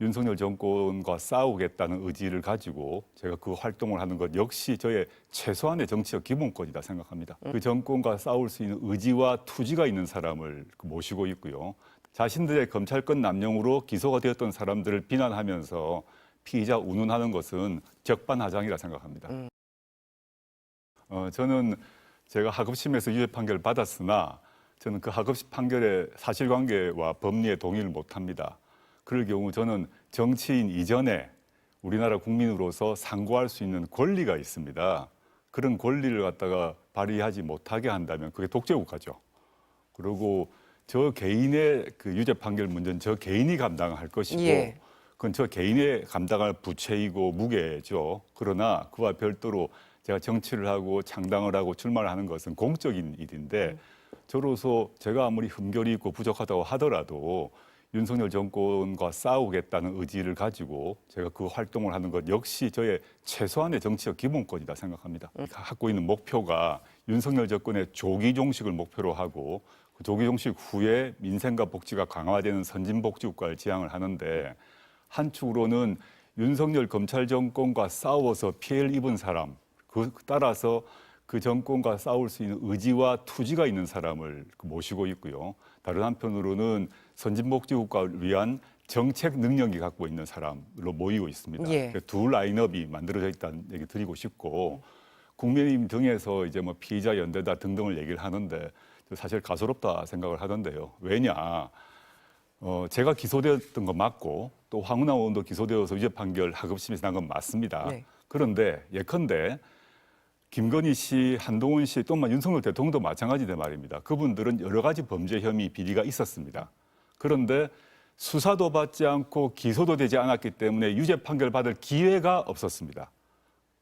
윤석열 정권과 싸우겠다는 의지를 가지고 제가 그 활동을 하는 것 역시 저의 최소한의 정치적 기본권이다 생각합니다. 그 정권과 싸울 수 있는 의지와 투지가 있는 사람을 그 모시고 있고요. 자신들의 검찰권 남용으로 기소가 되었던 사람들을 비난하면서 피의자 운운하는 것은 적반하장이라 생각합니다. 어, 저는 제가 하급심에서 유죄 판결을 받았으나 저는 그 하급심 판결의 사실관계와 법리에 동의를 못합니다. 그럴 경우 저는 정치인 이전에 우리나라 국민으로서 상고할 수 있는 권리가 있습니다. 그런 권리를 갖다가 발휘하지 못하게 한다면 그게 독재국가죠. 그리고 저 개인의 그 유죄 판결 문제는 저 개인이 감당할 것이고 예. 그건 저 개인의 감당할 부채이고 무게죠. 그러나 그와 별도로 제가 정치를 하고 창당을 하고 출마를 하는 것은 공적인 일인데 저로서 제가 아무리 흠결이 있고 부족하다고 하더라도 윤석열 정권과 싸우겠다는 의지를 가지고 제가 그 활동을 하는 것 역시 저의 최소한의 정치적 기본권이다 생각합니다. 갖고 있는 목표가 윤석열 정권의 조기 종식을 목표로 하고 그 조기 종식 후에 민생과 복지가 강화되는 선진 복지국가를 지향을 하는데 한 축으로는 윤석열 검찰 정권과 싸워서 피해를 입은 사람, 그 따라서 그 정권과 싸울 수 있는 의지와 투지가 있는 사람을 그 모시고 있고요. 다른 한편으로는 선진복지국가를 위한 정책 능력이 갖고 있는 사람으로 모이고 있습니다. 예. 두 라인업이 만들어져 있다는 얘기 드리고 싶고 국민의힘 등에서 이제 뭐 피의자 연대다 등등을 얘기를 하는데 저 사실 가소롭다 생각을 하던데요. 왜냐? 어, 제가 기소되었던 거 맞고 또 황운하 의원도 기소되어서 유죄 판결 하급심에서 난건 맞습니다. 네. 그런데 예컨대 김건희 씨, 한동훈 씨, 또한 윤석열 대통령도 마찬가지で말입니다. 그분들은 여러 가지 범죄 혐의 비리가 있었습니다. 그런데 수사도 받지 않고 기소도 되지 않았기 때문에 유죄 판결 받을 기회가 없었습니다.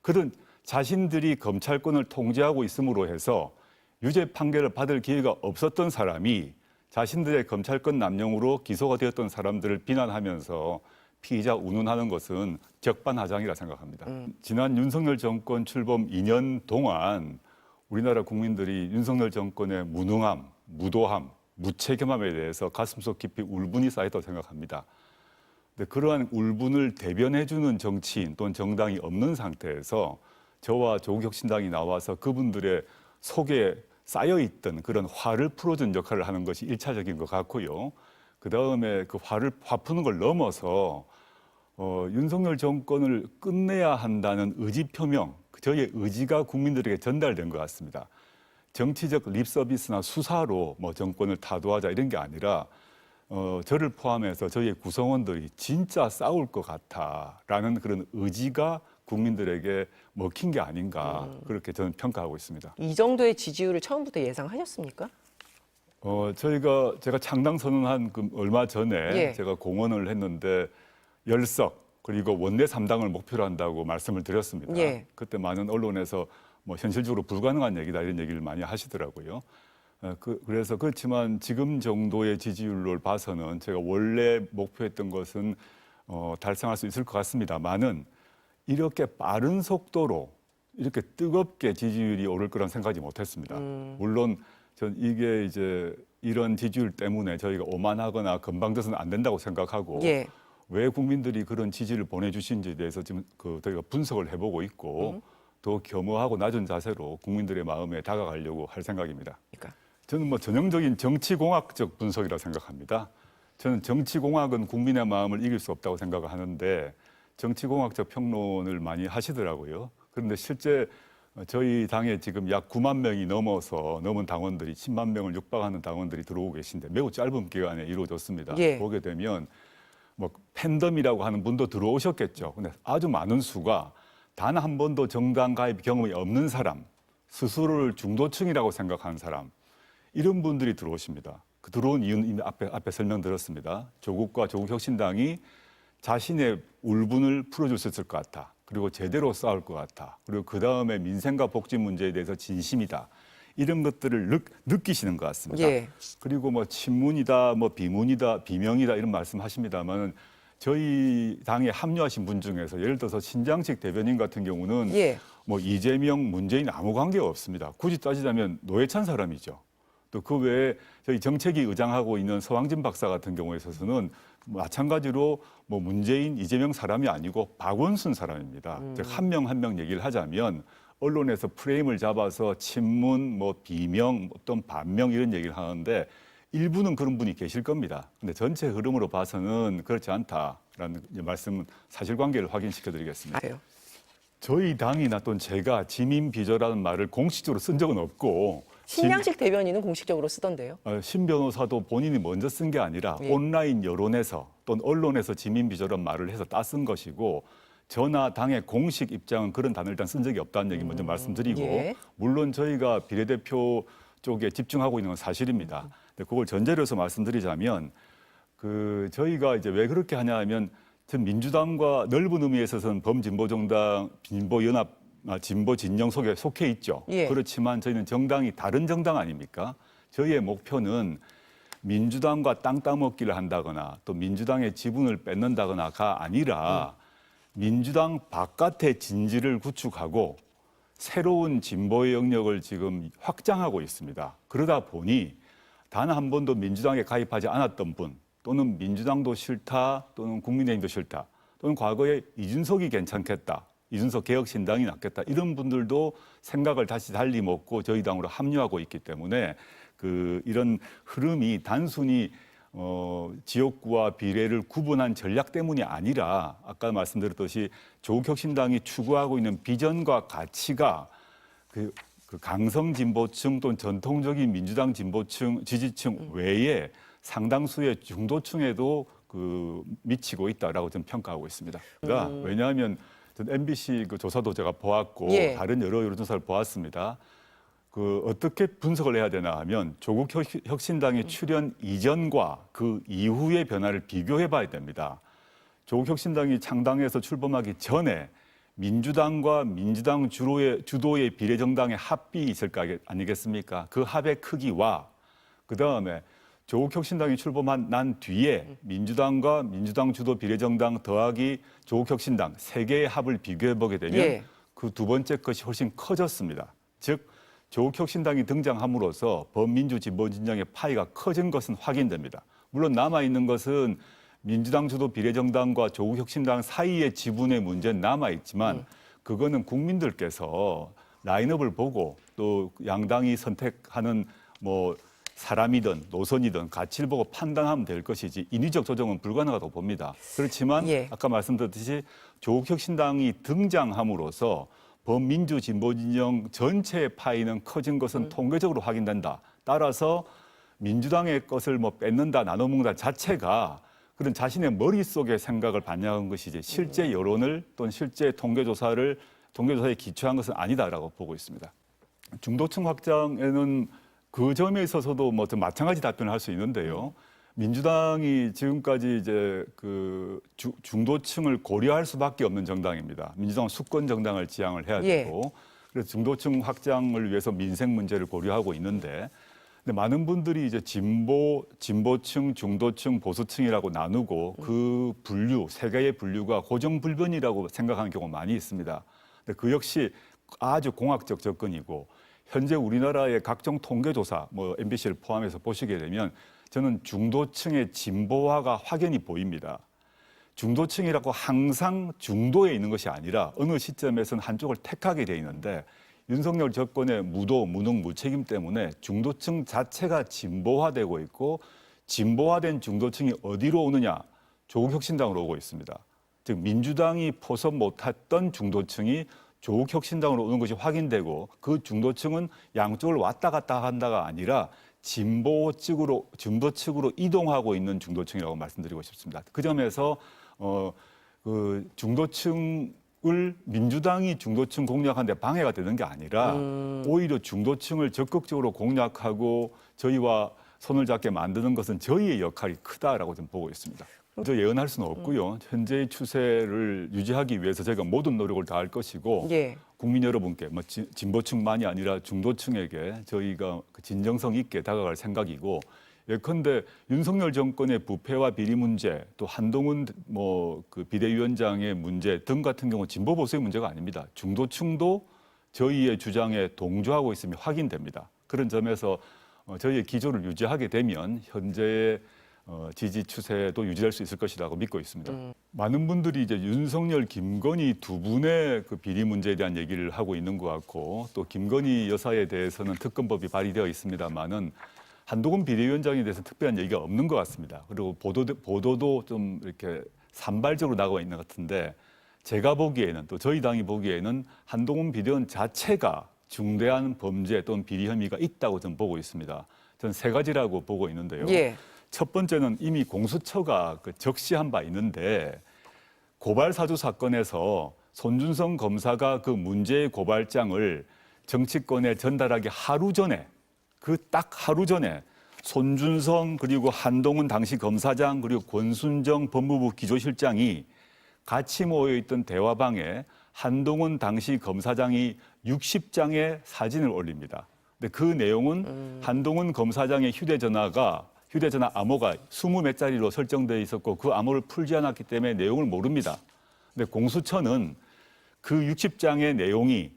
그런 자신들이 검찰권을 통제하고 있음으로 해서 유죄 판결을 받을 기회가 없었던 사람이 자신들의 검찰권 남용으로 기소가 되었던 사람들을 비난하면서 피의자 운운하는 것은 적반하장이라 생각합니다. 지난 윤석열 정권 출범 2년 동안 우리나라 국민들이 윤석열 정권의 무능함, 무도함, 무책임함에 대해서 가슴속 깊이 울분이 쌓였다고 생각합니다. 근데 그러한 울분을 대변해주는 정치인 또는 정당이 없는 상태에서 저와 조국혁신당이 나와서 그분들의 속에 쌓여있던 그런 화를 풀어준 역할을 하는 것이 일차적인것 같고요. 그 다음에 그 화를 화 푸는 걸 넘어서 어, 윤석열 정권을 끝내야 한다는 의지 표명, 그 저의 의지가 국민들에게 전달된 것 같습니다. 정치적 립 서비스나 수사로 뭐 정권을 타도하자 이런 게 아니라 어, 저를 포함해서 저희의 구성원들이 진짜 싸울 것 같아라는 그런 의지가 국민들에게 먹힌 게 아닌가 그렇게 저는 평가하고 있습니다. 이 정도의 지지율을 처음부터 예상하셨습니까? 어, 저희가 제가 창당 선언한 그 얼마 전에 예. 제가 공언을 했는데 열석 그리고 원내 삼당을 목표로 한다고 말씀을 드렸습니다. 예. 그때 많은 언론에서 뭐 현실적으로 불가능한 얘기다 이런 얘기를 많이 하시더라고요. 어, 그, 그래서 그렇지만 지금 정도의 지지율을 봐서는 제가 원래 목표했던 것은 어, 달성할 수 있을 것 같습니다만은 이렇게 빠른 속도로 이렇게 뜨겁게 지지율이 오를 거란 생각하지 못했습니다. 물론 전 이게 이제 이런 지지율 때문에 저희가 오만하거나 건방져서는 안 된다고 생각하고 예. 왜 국민들이 그런 지지를 보내주신지에 대해서 지금 그 저희가 분석을 해보고 있고 더 겸허하고 낮은 자세로 국민들의 마음에 다가가려고 할 생각입니다. 그러니까 저는 뭐 전형적인 정치공학적 분석이라 생각합니다. 저는 정치공학은 국민의 마음을 이길 수 없다고 생각을 하는데 정치공학적 평론을 많이 하시더라고요. 그런데 실제 저희 당에 지금 약 9만 명이 넘어서 넘은 당원들이 10만 명을 육박하는 당원들이 들어오고 계신데 매우 짧은 기간에 이루어졌습니다. 예. 보게 되면 뭐 팬덤이라고 하는 분도 들어오셨겠죠. 근데 아주 많은 수가 단 한 번도 정당 가입 경험이 없는 사람, 스스로를 중도층이라고 생각하는 사람, 이런 분들이 들어오십니다. 그 들어온 이유는 이미 앞에, 앞에 설명드렸습니다. 조국과 조국혁신당이 자신의 울분을 풀어줄 수 있을 것 같아. 그리고 제대로 싸울 것 같아. 그리고 그 다음에 민생과 복지 문제에 대해서 진심이다. 이런 것들을 느, 느끼시는 것 같습니다. 예. 그리고 뭐 친문이다, 뭐 비문이다, 비명이다 이런 말씀하십니다만 저희 당에 합류하신 분 중에서 예를 들어서 신장식 대변인 같은 경우는 예. 뭐 이재명, 문재인 아무 관계가 없습니다. 굳이 따지자면 노회찬 사람이죠. 또 그 외에 저희 정책위 의장하고 있는 서왕진 박사 같은 경우에 있어서는 마찬가지로 뭐 문재인, 이재명 사람이 아니고 박원순 사람입니다. 즉한명 한 명 얘기를 하자면 언론에서 프레임을 잡아서 친문, 뭐 비명, 어떤 반명 이런 얘기를 하는데 일부는 그런 분이 계실 겁니다. 근데 전체 흐름으로 봐서는 그렇지 않다라는 말씀은 사실관계를 확인시켜 드리겠습니다. 아요. 저희 당이나 또는 제가 지민 비저라는 말을 공식적으로 쓴 적은 없고 신양식 대변인은 공식적으로 쓰던데요. 어, 신 변호사도 본인이 먼저 쓴 게 아니라 예. 온라인 여론에서 또는 언론에서 지민 비저런 말을 해서 따 쓴 것이고 저나 당의 공식 입장은 그런 단어를 일단 쓴 적이 없다는 얘기 먼저 말씀드리고 예. 물론 저희가 비례대표 쪽에 집중하고 있는 건 사실입니다. 근데 그걸 전제로 해서 말씀드리자면 그 저희가 이제 왜 그렇게 하냐 하면 전 민주당과 넓은 의미에서는 범진보 정당 진보 연합 아, 진보 진영 속에 속해 있죠. 예. 그렇지만 저희는 정당이 다른 정당 아닙니까? 저희의 목표는 민주당과 땅 따먹기를 한다거나 또 민주당의 지분을 뺏는다거나가 아니라 민주당 바깥의 진지를 구축하고 새로운 진보의 영역을 지금 확장하고 있습니다. 그러다 보니 단 한 번도 민주당에 가입하지 않았던 분 또는 민주당도 싫다 또는 국민의힘도 싫다 또는 과거에 이준석이 괜찮겠다 이준석 개혁신당이 낫겠다 이런 분들도 생각을 다시 달리 먹고 저희 당으로 합류하고 있기 때문에 그 이런 흐름이 단순히 어, 지역구와 비례를 구분한 전략 때문이 아니라 아까 말씀드렸듯이 조국혁신당이 추구하고 있는 비전과 가치가 그, 그 강성 진보층 또는 전통적인 민주당 진보층 지지층 외에 상당수의 중도층에도 그 미치고 있다라고 저는 평가하고 있습니다. 그러니까 왜냐하면 전 MBC 그 조사도 제가 보았고 예. 다른 여러 여론조사를 보았습니다. 그 어떻게 분석을 해야 되나 하면 조국 혁- 혁신당의 출현 이전과 그 이후의 변화를 비교해 봐야 됩니다. 조국 혁신당이 창당해서 출범하기 전에 민주당과 민주당 주로의 주도의 비례정당의 합이 있을 거 아니겠습니까? 그 합의 크기와 그 다음에 조국 혁신당이 출범한 난 뒤에 민주당과 민주당 주도 비례정당 더하기 조국 혁신당 세 개의 합을 비교해 보게 되면 예. 그두 번째 것이 훨씬 커졌습니다. 즉 조국 혁신당이 등장함으로써 범민주 진보 진영의 파이가 커진 것은 확인됩니다. 물론 남아 있는 것은 민주당 주도 비례정당과 조국 혁신당 사이의 지분의 문제는 남아 있지만 그거는 국민들께서 라인업을 보고 또 양당이 선택하는 뭐 사람이든 노선이든 가치를 보고 판단하면 될 것이지 인위적 조정은 불가능하다고 봅니다. 그렇지만 예. 아까 말씀드렸듯이 조국혁신당이 등장함으로써 범민주 진보 진영 전체의 파이는 커진 것은 통계적으로 확인된다. 따라서 민주당의 것을 뭐 뺏는다, 나눠 먹는다 자체가 그런 자신의 머릿속의 생각을 반영한 것이지 실제 여론을 또는 실제 통계조사를 통계조사에 기초한 것은 아니다라고 보고 있습니다. 중도층 확장에는 그 점에 있어서도 뭐좀 마찬가지 답변을 할 수 있는데요. 민주당이 지금까지 이제 그 주- 중도층을 고려할 수밖에 없는 정당입니다. 민주당은 수권 정당을 지향을 해야 예. 되고 그래서 중도층 확장을 위해서 민생 문제를 고려하고 있는데 근데 많은 분들이 이제 진보, 진보층, 중도층, 보수층이라고 나누고 그 분류, 세 개의 분류가 고정불변이라고 생각하는 경우가 많이 있습니다. 근데 그 역시 아주 공학적 접근이고 현재 우리나라의 각종 통계조사, 뭐 MBC를 포함해서 보시게 되면 저는 중도층의 진보화가 확연히 보입니다. 중도층이라고 항상 중도에 있는 것이 아니라 어느 시점에서는 한쪽을 택하게 돼 있는데 윤석열 정권의 무도, 무능, 무책임 때문에 중도층 자체가 진보화되고 있고 진보화된 중도층이 어디로 오느냐? 조국혁신당으로 오고 있습니다. 즉 민주당이 포섭 못했던 중도층이 조국혁신당으로 오는 것이 확인되고 그 중도층은 양쪽을 왔다 갔다 한다가 아니라 진보 측으로 진보 측으로 이동하고 있는 중도층이라고 말씀드리고 싶습니다. 그 점에서 어 그 중도층을 민주당이 중도층 공략하는데 방해가 되는 게 아니라 오히려 중도층을 적극적으로 공략하고 저희와 손을 잡게 만드는 것은 저희의 역할이 크다라고 좀 보고 있습니다. 저 예언할 수는 없고요. 현재의 추세를 유지하기 위해서 저희가 모든 노력을 다할 것이고 예. 국민 여러분께 뭐 지- 진보층만이 아니라 중도층에게 저희가 그 진정성 있게 다가갈 생각이고 예컨대 윤석열 정권의 부패와 비리 문제 또 한동훈 뭐 그 비대위원장의 문제 등 같은 경우 진보 보수의 문제가 아닙니다. 중도층도 저희의 주장에 동조하고 있음이 확인됩니다. 그런 점에서 어, 저희의 기조를 유지하게 되면 현재의 어, 지지 추세도 유지될 수 있을 것이라고 믿고 있습니다. 음. 많은 분들이 이제 윤석열, 김건희 두 분의 그 비리 문제에 대한 얘기를 하고 있는 것 같고 또 김건희 여사에 대해서는 특검법이 발의되어 있습니다만은 한동훈 비대위원장에 대해서 특별한 얘기가 없는 것 같습니다. 그리고 보도, 보도도 좀 이렇게 산발적으로 나가고 있는 것 같은데 제가 보기에는 또 저희 당이 보기에는 한동훈 비대위원 자체가 중대한 범죄 또는 비리 혐의가 있다고 저는 보고 있습니다. 저는 세 가지라고 보고 있는데요. 예. 첫 번째는 이미 공수처가 그 적시한 바 있는데 고발 사주 사건에서 손준성 검사가 그 문제의 고발장을 정치권에 전달하기 하루 전에 그 딱 하루 전에 손준성 그리고 한동훈 당시 검사장 그리고 권순정 법무부 기조실장이 같이 모여 있던 대화방에 한동훈 당시 검사장이 60장의 사진을 올립니다. 근데 그 내용은 한동훈 검사장의 휴대전화가 휴대전화 암호가 20몇 자리로 설정되어 있었고 그 암호를 풀지 않았기 때문에 내용을 모릅니다. 근데 공수처는 그 60장의 내용이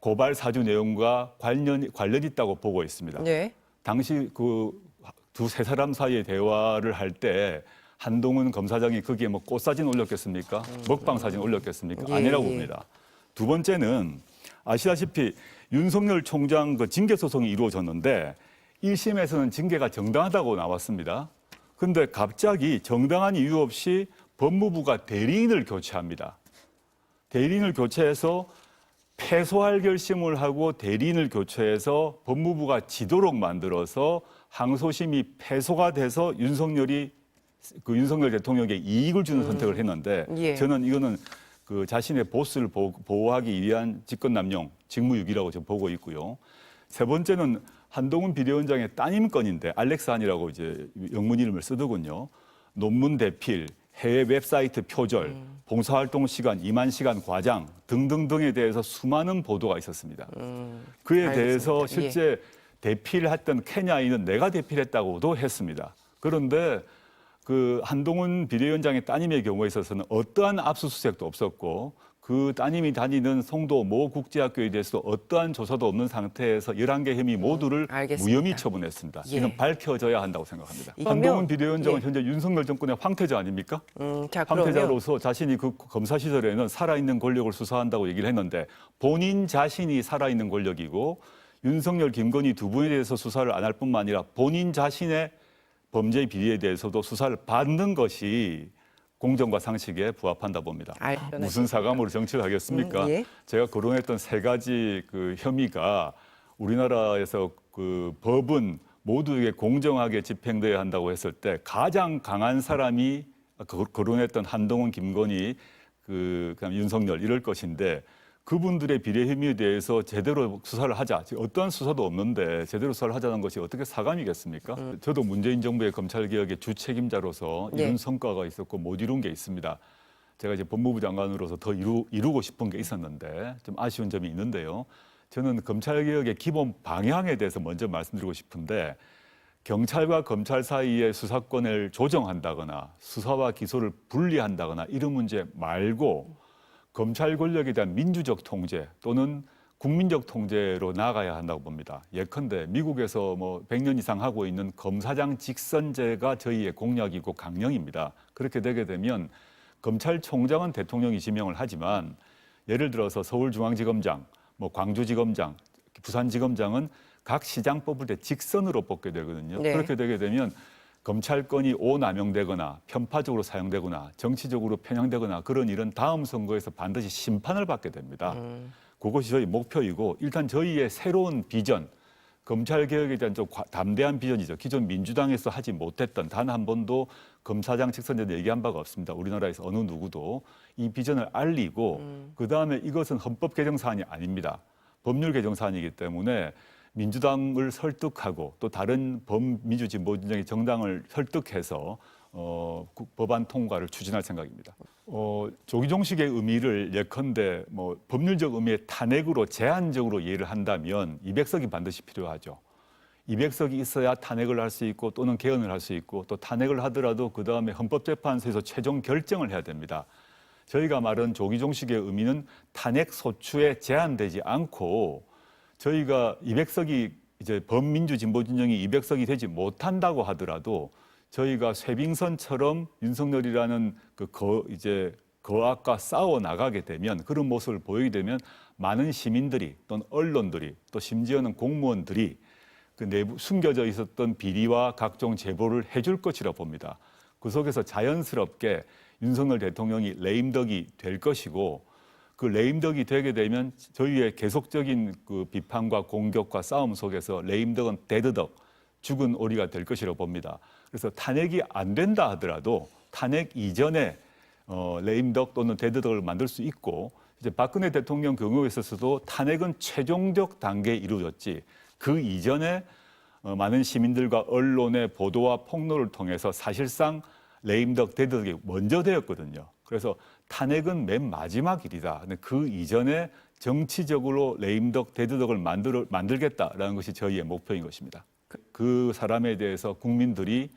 고발 사주 내용과 관련 관련 있다고 보고 있습니다. 네. 당시 그 두 세 사람 사이의 대화를 할 때 한동훈 검사장이 거기에 뭐 꽃사진 올렸겠습니까? 먹방 사진 올렸겠습니까? 예, 아니라고 예. 봅니다. 두 번째는 아시다시피 윤석열 총장 그 징계 소송이 이루어졌는데 1심에서는 징계가 정당하다고 나왔습니다. 근데 갑자기 정당한 이유 없이 법무부가 대리인을 교체합니다. 대리인을 교체해서 패소할 결심을 하고 대리인을 교체해서 법무부가 지도록 만들어서 항소심이 패소가 돼서 윤석열이 그 윤석열 대통령에게 이익을 주는 선택을 했는데 예. 저는 이거는 그 자신의 보스를 보- 보호하기 위한 직권남용, 직무유기라고 저는 보고 있고요. 세 번째는 한동훈 비대위원장의 따님 건인데 알렉산이라고 이제 영문 이름을 쓰더군요. 논문 대필, 해외 웹사이트 표절, 봉사활동 시간, 임한 시간 과장 등등등에 대해서 수많은 보도가 있었습니다. 그에 알겠습니다. 대해서 예. 실제 대피를 했던 케냐인은 내가 대피했다고도 했습니다. 그런데 그 한동훈 비대위원장의 따님의 경우에 있어서는 어떠한 압수수색도 없었고 그 따님이 다니는 송도 모 국제학교에 대해서도 어떠한 조사도 없는 상태에서 11개 혐의 모두를 음, 알겠습니다. 무혐의 처분했습니다. 예. 이는 밝혀져야 한다고 생각합니다. 이거면- 한동훈 비대위원장은 예. 현재 윤석열 정권의 황태자 아닙니까? 음, 자, 그러면 황태자로서 자신이 그 검사 시절에는 살아있는 권력을 수사한다고 얘기를 했는데 본인 자신이 살아있는 권력이고 윤석열, 김건희 두 분에 대해서 수사를 안 할 뿐만 아니라 본인 자신의 범죄 비리에 대해서도 수사를 받는 것이 공정과 상식에 부합한다 봅니다. 알- 무슨 사감으로 정치를 하겠습니까? 음, 예. 제가 거론했던 세 가지 그 혐의가 우리나라에서 그 법은 모두에게 공정하게 집행돼야 한다고 했을 때 가장 강한 사람이 그- 거론했던 한동훈, 김건희, 그 그다음 윤석열 이럴 것인데 그분들의 비례 혐의에 대해서 제대로 수사를 하자. 어떠한 수사도 없는데 제대로 수사를 하자는 것이 어떻게 사감이겠습니까? 저도 문재인 정부의 검찰 개혁의 주 책임자로서 네. 이런 성과가 있었고 못 이룬 게 있습니다. 제가 이제 법무부 장관으로서 더 이루, 이루고 싶은 게 있었는데 좀 아쉬운 점이 있는데요. 저는 검찰 개혁의 기본 방향에 대해서 먼저 말씀드리고 싶은데 경찰과 검찰 사이의 수사권을 조정한다거나 수사와 기소를 분리한다거나 이런 문제 말고 검찰 권력에 대한 민주적 통제 또는 국민적 통제로 나가야 한다고 봅니다. 예컨대 미국에서 뭐 100년 이상 하고 있는 검사장 직선제가 저희의 공약이고 강령입니다. 그렇게 되게 되면 검찰총장은 대통령이 지명을 하지만 예를 들어서 서울중앙지검장, 뭐 광주지검장, 부산지검장은 각 시장 뽑을 때 직선으로 뽑게 되거든요. 네. 그렇게 되게 되면 검찰권이 오남용되거나 편파적으로 사용되거나 정치적으로 편향되거나 그런 일은 다음 선거에서 반드시 심판을 받게 됩니다. 그것이 저희 목표이고 일단 저희의 새로운 비전, 검찰 개혁에 대한 좀 과- 담대한 비전이죠. 기존 민주당에서 하지 못했던 단 한 번도 검사장 직선제 얘기한 바가 없습니다. 우리나라에서 어느 누구도 이 비전을 알리고 그 다음에 이것은 헌법 개정 사안이 아닙니다. 법률 개정 사안이기 때문에 민주당을 설득하고 또 다른 범민주 진보진영의 정당을 설득해서 어, 국- 법안 통과를 추진할 생각입니다. 어, 조기종식의 의미를 예컨대 뭐 법률적 의미의 탄핵으로 제한적으로 이해를 한다면 200석이 반드시 필요하죠. 200석이 있어야 탄핵을 할 수 있고 또는 개헌을 할 수 있고 또 탄핵을 하더라도 그 다음에 헌법재판소에서 최종 결정을 해야 됩니다. 저희가 말한 조기종식의 의미는 탄핵 소추에 제한되지 않고 저희가 200석이 이제 범민주 진보 진영이 200석이 되지 못한다고 하더라도 저희가 쇠빙선처럼 윤석열이라는 그 거, 이제 거악과 싸워 나가게 되면 그런 모습을 보이게 되면 많은 시민들이 또는 언론들이 또 심지어는 공무원들이 그 내부 숨겨져 있었던 비리와 각종 제보를 해줄 것이라 봅니다. 그 속에서 자연스럽게 윤석열 대통령이 레임덕이 될 것이고 그 레임덕이 되게 되면 저희의 계속적인 그 비판과 공격과 싸움 속에서 레임덕은 데드덕 죽은 오리가 될 것이라고 봅니다. 그래서 탄핵이 안 된다 하더라도 탄핵 이전에 어, 레임덕 또는 데드덕을 만들 수 있고 이제 박근혜 대통령 경우에 있어서도 탄핵은 최종적 단계에 이루어졌지 그 이전에 어, 많은 시민들과 언론의 보도와 폭로를 통해서 사실상 레임덕 데드덕이 먼저 되었거든요. 그래서 탄핵은 맨 마지막 일이다. 근데 그 이전에 정치적으로 레임덕 데드덕을 만들 만들겠다라는 것이 저희의 목표인 것입니다. 그- 그 사람에 대해서 국민들이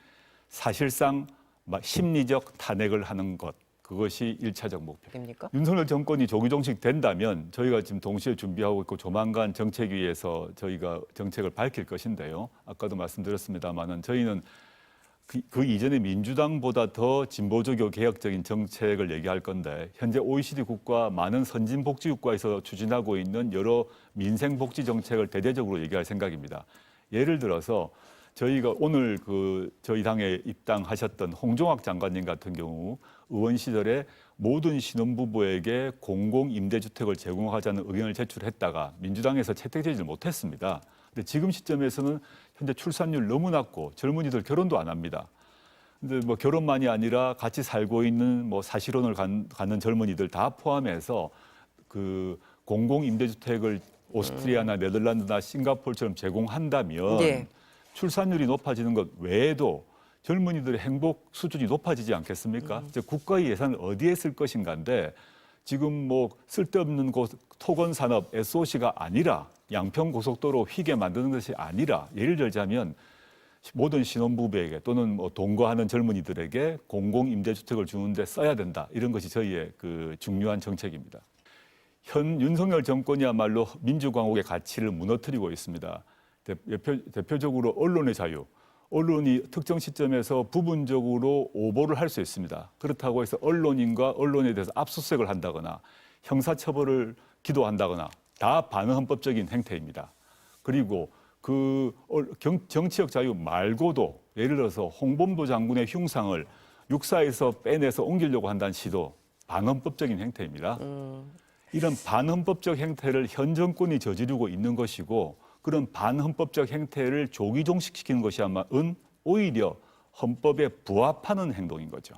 사실상 마- 심리적 탄핵을 하는 것 그것이 일차적 목표. 됩니까? 윤석열 정권이 조기 종식 된다면 저희가 지금 동시에 준비하고 있고 조만간 정책위에서 저희가 정책을 밝힐 것인데요. 아까도 말씀드렸습니다만은 저희는 그, 그 이전에 민주당보다 더 진보적이고 개혁적인 정책을 얘기할 건데 현재 OECD 국가 많은 선진 복지 국가에서 추진하고 있는 여러 민생 복지 정책을 대대적으로 얘기할 생각입니다. 예를 들어서 저희가 오늘 그 저희 당에 입당하셨던 홍종학 장관님 같은 경우 의원 시절에 모든 신혼부부에게 공공 임대주택을 제공하자는 의견을 제출했다가 민주당에서 채택되지 못했습니다. 근데 지금 시점에서는 현재 출산율 너무 낮고 젊은이들 결혼도 안 합니다. 근데 뭐 결혼만이 아니라 같이 살고 있는 뭐 사실혼을 간- 갖는 젊은이들 다 포함해서 그 공공 임대주택을 오스트리아나 네덜란드나 싱가포르처럼 제공한다면 예. 출산율이 높아지는 것 외에도 젊은이들의 행복 수준이 높아지지 않겠습니까? 이제 국가의 예산을 어디에 쓸 것인가인데 지금 뭐 쓸데없는 곳 토건 산업 SOC가 아니라 양평 고속도로 휘게 만드는 것이 아니라 예를 들자면 모든 신혼부부에게 또는 뭐 동거하는 젊은이들에게 공공 임대주택을 주는데 써야 된다 이런 것이 저희의 그 중요한 정책입니다. 현 윤석열 정권이야말로 민주광옥의 가치를 무너뜨리고 있습니다. 대- 대표, 대표적으로 언론의 자유. 언론이 특정 시점에서 부분적으로 오보를 할 수 있습니다. 그렇다고 해서 언론인과 언론에 대해서 압수수색을 한다거나 형사처벌을 기도한다거나 다 반헌법적인 행태입니다. 그리고 그 정치적 자유 말고도 예를 들어서 홍범도 장군의 흉상을 육사에서 빼내서 옮기려고 한다는 시도 반헌법적인 행태입니다. 이런 반헌법적 행태를 현 정권이 저지르고 있는 것이고 그런 반헌법적 행태를 조기 종식시키는 것이 아마 은 오히려 헌법에 부합하는 행동인 거죠.